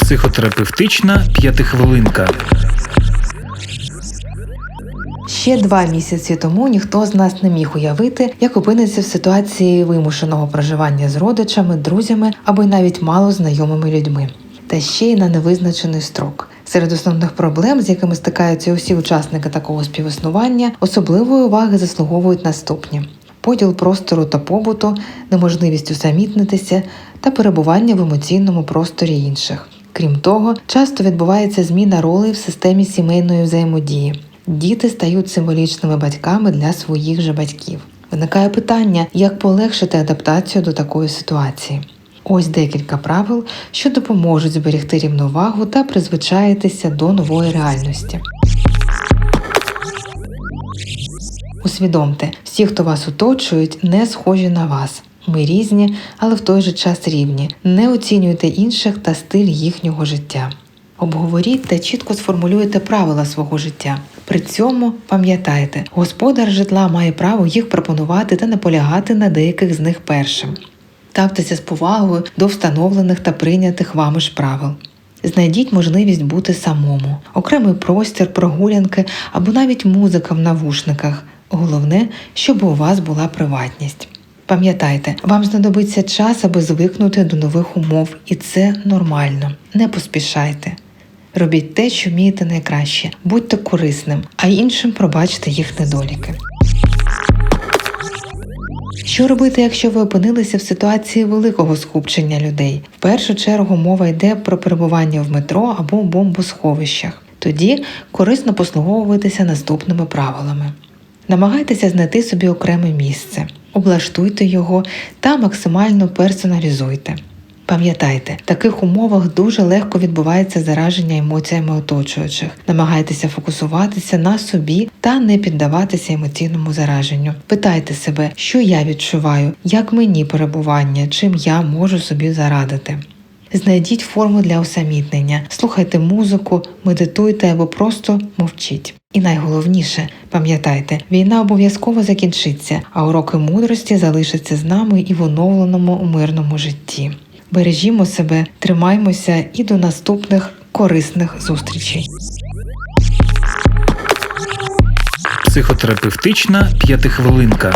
Психотерапевтична п'ятихвилинка. Ще два місяці тому ніхто з нас не міг уявити, як опиниться в ситуації вимушеного проживання з родичами, друзями або й навіть мало знайомими людьми, та ще й на невизначений строк. Серед основних проблем, з якими стикаються усі учасники такого співіснування, особливої уваги заслуговують наступні: поділ простору та побуту, неможливість усамітнитися та перебування в емоційному просторі інших. Крім того, часто відбувається зміна ролей в системі сімейної взаємодії. Діти стають символічними батьками для своїх же батьків. Виникає питання, як полегшити адаптацію до такої ситуації. Ось декілька правил, що допоможуть зберегти рівновагу та призвичаїтися до нової реальності. Усвідомте, всі, хто вас оточують, не схожі на вас. Ми різні, але в той же час рівні. Не оцінюйте інших та стиль їхнього життя. Обговоріть та чітко сформулюйте правила свого життя. При цьому пам'ятайте, господар житла має право їх пропонувати та наполягати на деяких з них першим. Ставтеся з повагою до встановлених та прийнятих вами ж правил. Знайдіть можливість бути самому, окремий простір, прогулянки або навіть музика в навушниках. Головне, щоб у вас була приватність. Пам'ятайте, вам знадобиться час, аби звикнути до нових умов, і це нормально. Не поспішайте. Робіть те, що вмієте найкраще, будьте корисним, а іншим пробачте їх недоліки. Що робити, якщо ви опинилися в ситуації великого скупчення людей? В першу чергу мова йде про перебування в метро або бомбосховищах. Тоді корисно послуговуватися наступними правилами. Намагайтеся знайти собі окреме місце, облаштуйте його та максимально персоналізуйте. Пам'ятайте, в таких умовах дуже легко відбувається зараження емоціями оточуючих. Намагайтеся фокусуватися на собі та не піддаватися емоційному зараженню. Питайте себе, що я відчуваю, як мені перебування, чим я можу собі зарадити. Знайдіть форму для усамітнення, слухайте музику, медитуйте або просто мовчіть. І найголовніше, пам'ятайте, війна обов'язково закінчиться, а уроки мудрості залишаться з нами і в оновленому мирному житті. Бережімо себе, тримаймося і до наступних корисних зустрічей. Психотерапевтична п'ятихвилинка.